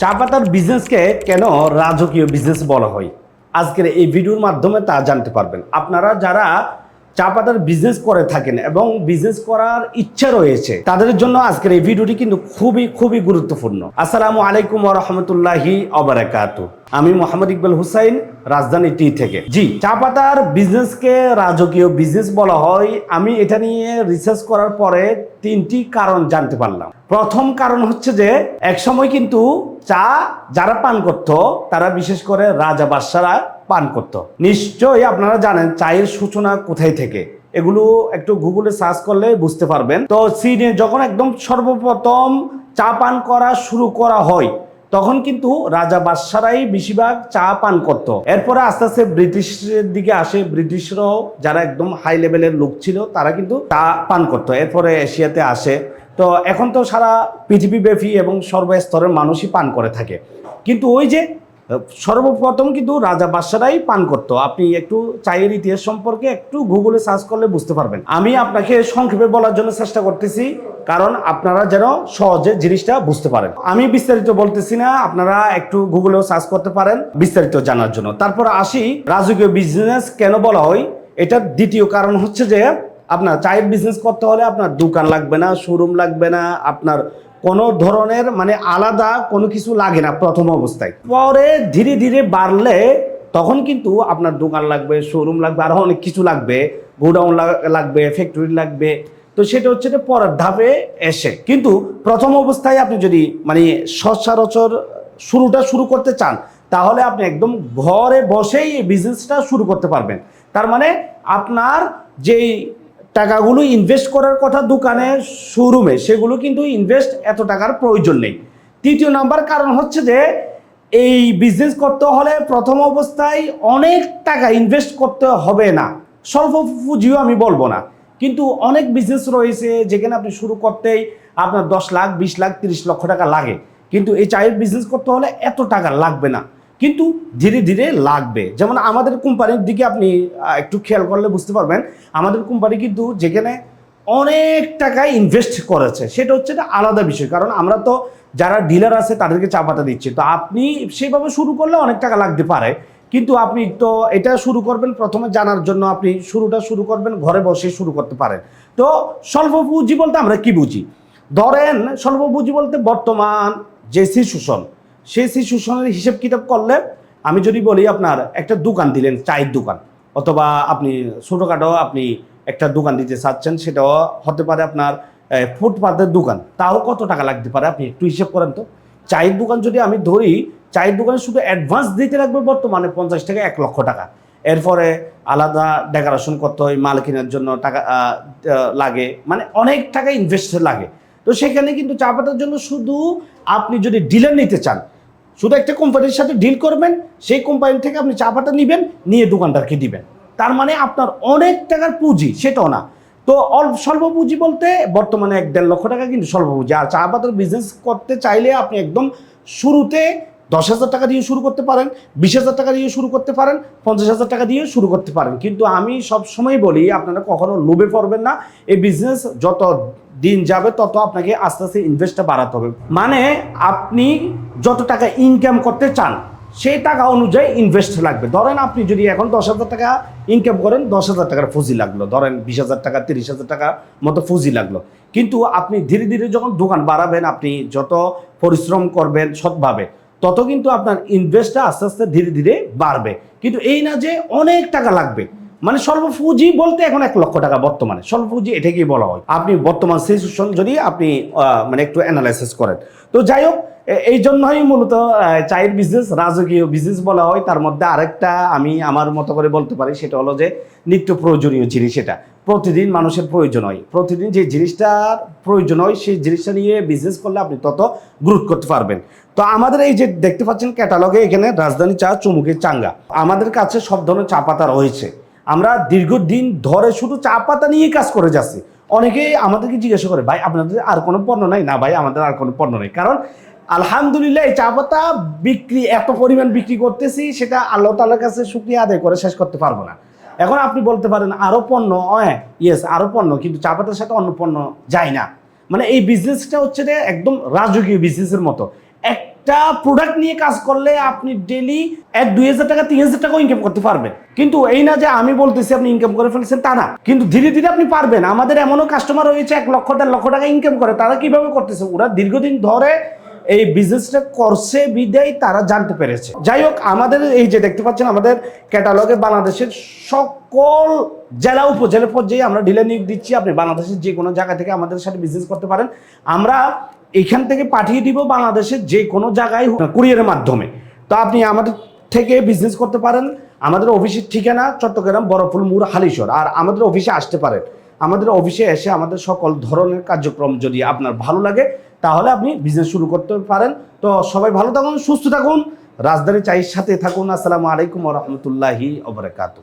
চা পাতার বিজনেসকে কেন রাজকীয় বিজনেস বলা হয়? আজকের এই ভিডিওর মাধ্যমে তা জানতে পারবেন। আপনারা যারা চা পাতার বিজনেস করে থাকেন এবং বিজনেস করার ইচ্ছা রয়েছে। তাদের জন্য আজকের এই ভিডিওটি কিন্তু খুবই খুবই গুরুত্বপূর্ণ। আসসালামু আলাইকুম রহমতুল্লাহি অবরাকাতু আমি মোহাম্মদ ইকবাল হুসাইন, রাজধানী টি থেকে। জি চা পাতার বিজনেসকে রাজকীয় বিজনেস বলা হয়। আমি এটা নিয়ে রিসার্চ করার পরে তিনটি কারণ জানতে পারলাম। প্রথম কারণ হচ্ছে যে, একসময় কিন্তু চা যারা পান করত, তারা বিশেষ করে রাজা বাদশারা পান করত। নিশ্চয়ই আপনারা জানেন চায়ের সূচনা কোথায় থেকে। এগুলো একটু গুগলে সার্চ করলে বুঝতে পারবেন। তো চীনে যখন একদম সর্বপ্রথম চা পান করা শুরু করা হয়, তখন কিন্তু রাজা বাদশারাই বেশিরভাগ চা পান করত। এরপরে আস্তে আস্তে ব্রিটিশের দিকে আসে। ব্রিটিশরাও যারা একদম হাই লেভেলের লোক ছিল, তারা কিন্তু চা পান করতো। এরপরে এশিয়াতে আসে। তো এখন তো সারা পৃথিবীব্যাপী এবং সর্বস্তরের মানুষই পান করে থাকে। কিন্তু ওই যে সর্বপ্রথম কিন্তু রাজা বাদশারাই পান করতো। আপনি একটু চায়ের ইতিহাস সম্পর্কে একটু গুগলে সার্চ করলে বুঝতে পারবেন। আমি আপনাকে সংক্ষেপে বলার জন্য চেষ্টা করতেছি, কারণ আপনারা যেন সহজে জিনিসটা বুঝতে পারেন। আমি বিস্তারিত বলতেছি না, আপনারা একটু গুগলেও সার্চ করতে পারেন, বিস্তারিত জানার জন্য। তারপর আসি, রাজকীয় বিজনেস কেন বলা হয়? এটার দ্বিতীয় কারণ হচ্ছে যে, আপনার চায়ের বিজনেস করতে হলে আপনার দোকান লাগবে না শোরুম লাগবে না, আপনার কোনো ধরনের মানে আলাদা কোনো কিছু লাগে না প্রথম অবস্থায়। পরে ধীরে ধীরে বাড়লে তখন কিন্তু আপনার দোকান লাগবে শোরুম লাগবে আরও অনেক কিছু লাগবে। গোডাউন লাগবে ফ্যাক্টরি লাগবে। তো সেটা হচ্ছে যে পরের ধাপে এসে। কিন্তু প্রথম অবস্থায় আপনি যদি মানে সচরাচর শুরুটা শুরু করতে চান, তাহলে আপনি একদম ঘরে বসেই এই বিজনেসটা শুরু করতে পারবেন। তার মানে আপনার যেই টাকাগুলো ইনভেস্ট করার কথা দোকানে শোরুমে সেগুলো কিন্তু ইনভেস্ট এত টাকার প্রয়োজন নেই। তৃতীয় নাম্বার কারণ হচ্ছে যে, এই বিজনেস করতে হলে প্রথম অবস্থায় অনেক টাকা ইনভেস্ট করতে হবে না। স্বল্প পুঁজিও আমি বলব না। কিন্তু অনেক বিজনেস রয়েছে যেখানে আপনি শুরু করতেই আপনার দশ লাখ, বিশ লাখ, তিরিশ লক্ষ টাকা লাগে। কিন্তু এই চায়ের বিজনেস করতে হলে এত টাকা লাগবে না। কিন্তু ধীরে ধীরে লাগবে। যেমন আমাদের কোম্পানির দিকে আপনি একটু খেয়াল করলে বুঝতে পারবেন, আমাদের কোম্পানি কিন্তু যেখানে অনেক টাকা ইনভেস্ট করেছে, সেটা হচ্ছে একটা আলাদা বিষয়। কারণ আমরা তো যারা ডিলার আছে, তাদেরকে চা পাতা দিচ্ছি। তো আপনি সেইভাবে শুরু করলে অনেক টাকা লাগতে পারে। কিন্তু আপনি তো এটা শুরু করবেন প্রথমে জানার জন্য আপনি শুরুটা শুরু করবেন, ঘরে বসে শুরু করতে পারেন। তো স্বল্প পুঁজি বলতে আমরা কি বুঝি? ধরেন স্বল্প পুঁজি বলতে বর্তমান যে সিচুয়েশন সেই সিচুয়েশনের হিসেব কিতাব করলে আমি যদি বলি আপনার একটা দোকান দিলেন, চায়ের দোকান, অথবা আপনি ছোটোখাটো আপনি একটা দোকান দিতে চাচ্ছেন, সেটাও হতে পারে আপনার ফুটপাতের দোকান। তাও কত টাকা লাগতে পারে? আপনি একটু হিসেব করেন তো। চায়ের দোকান যদি আমি ধরি, চায়ের দোকানে শুধু অ্যাডভান্স দিতে লাগবে বর্তমানে পঞ্চাশ থেকে এক লক্ষ টাকা। এরপরে আলাদা ডেকোরেশন করতে হয়, মাল কেনার জন্য টাকা লাগে। মানে অনেক টাকা ইনভেস্ট লাগে। তো সেখানে কিন্তু চা পাতার জন্য শুধু আপনি যদি ডিলার নিতে চান শুধু একটা কোম্পানির সাথে ডিল করবেন, সেই কোম্পানি থেকে আপনি চা পাতা নেবেন, নিয়ে দোকানদারকে দিবেন। তার মানে আপনার অনেক টাকার পুঁজি, সেটাও না। তো অল্প, স্বল্প পুঁজি বলতে বর্তমানে এক দেড় লক্ষ টাকা কিন্তু স্বল্প পুঁজি। আর চা পাতার বিজনেস করতে চাইলে আপনি একদম শুরুতে দশ হাজার টাকা দিয়ে শুরু করতে পারেন, বিশ হাজার টাকা দিয়ে শুরু করতে পারেন, পঞ্চাশ হাজার টাকা দিয়ে শুরু করতে পারেন। কিন্তু আমি সব সময় বলি, আপনারা কখনো লোভে পড়বেন না। এই বিজনেস যত দিন যাবে, তত আপনাকে আস্তে আস্তে ইনভেস্টটা বাড়াতে হবে। মানে আপনি যত টাকা ইনকাম করতে চান, সেই টাকা অনুযায়ী ইনভেস্ট লাগবে। ধরেন আপনি যদি এখন দশ হাজার টাকা ইনকাম করেন, দশ হাজার টাকার পুঁজি লাগল। ধরেন বিশ হাজার টাকা, তিরিশ হাজার টাকা মতো পুঁজি লাগল। কিন্তু আপনি ধীরে ধীরে যখন দোকান বাড়াবেন, আপনি যত পরিশ্রম করবেন সৎভাবে, তত কিন্তু আপনার ইনভেস্টটা আস্তে আস্তে ধীরে ধীরে বাড়বে। কিন্তু এই না যে অনেক টাকা লাগবে মানে স্বল্প পুঁজি বলতে এখন এক লক্ষ টাকা বর্তমানে। স্বল্প পুঁজি এটাকেই বলা হয়। আপনি বর্তমান সিচুয়েশন যদি আপনি মানে একটু অ্যানালাইসিস করেন। তো যাই হোক এই জন্যই মূলত চায়ের বিজনেস রাজকীয় বিজনেস বলা হয়। তার মধ্যে আরেকটা আমি আমার মতো করে বলতে পারি, সেটা হলো যে নিত্য প্রয়োজনীয় জিনিস এটা। প্রতিদিন মানুষের প্রয়োজন হয়। প্রতিদিন যে জিনিসটার প্রয়োজন হয়, সেই জিনিসটা নিয়ে বিজনেস করলে আপনি তত গ্রোথ করতে পারবেন। তো আমাদের এই যে দেখতে পাচ্ছেন ক্যাটালগে এখানে রাজধানী চা চুমুকের চাঙ্গা। আমাদের কাছে সব ধরনের চা পাতা রয়েছে। আমরা দীর্ঘদিন ধরে শুধু চা পাতা নিয়ে কাজ করে যাচ্ছি। অনেকেই আমাদেরকে জিজ্ঞাসা করে, ভাই, আপনাদের আর কোনো পণ্য নাই? না ভাই, আমাদের আর কোনো পণ্য নেই। কারণ আলহামদুলিল্লাহ এই চা পাতা বিক্রি, এত পরিমাণ বিক্রি করতেছি, সেটা আল্লাহ তালার কাছে শুক্রিয়া আদায় করে শেষ করতে পারব না। এখন আপনি বলতে পারেন আরও পণ্য? হ্যাঁ ইয়েস আরও পণ্য। কিন্তু চা পাতার সাথে অন্য পণ্য যায় না। মানে এই বিজনেসটা হচ্ছে যে একদম রাজকীয় বিজনেসের মতো। একটা প্রোডাক্ট নিয়ে কাজ করলে আপনি ডেলি এক দুই হাজার টাকা, তিন হাজার টাকাও ইনকাম করতে পারবেন। কিন্তু এই না যে আমি বলতেছি আপনি ইনকাম করে ফেলছেন, তা না। কিন্তু ধীরে ধীরে আপনি পারবেন। আমাদের এমনও কাস্টমার রয়েছে, এক লক্ষ, দেড় লক্ষ টাকা ইনকাম করে। তারা কীভাবে করতেছে? ওরা দীর্ঘদিন ধরে এই বিজনেসটা করছে বিদায় তারা জানতে পেরেছে। যাই হোক, আমাদের এই যে দেখতে পাচ্ছেন, আমাদের ক্যাটালগে বাংলাদেশের সকল জেলা, উপজেলা পর্যায়ে আমরা ডিলার নিয়োগ দিচ্ছি। আপনি বাংলাদেশের যে কোনো জায়গা থেকে আমাদের সাথে বিজনেস করতে পারেন। আমরা এখান থেকে পাঠিয়ে দিব বাংলাদেশের যে কোনো জায়গায় কুরিয়ারের মাধ্যমে। তো আপনি আমাদের থেকে বিজনেস করতে পারেন। আমাদের অফিসের ঠিকানা চট্টগ্রাম বরফুল মুর হালিশর আর আমাদের অফিসে আসতে পারেন। আমাদের অফিসে এসে আমাদের সকল ধরনের কার্যক্রম যদি আপনার ভালো লাগে, তাহলে আপনি বিজনেস শুরু করতে পারেন। তো সবাই ভালো থাকুন, সুস্থ থাকুন। রাজধানী চাইর সাথে থাকুন। আসসালামু আলাইকুম রহমতুল্লাহি ওবরাকাতু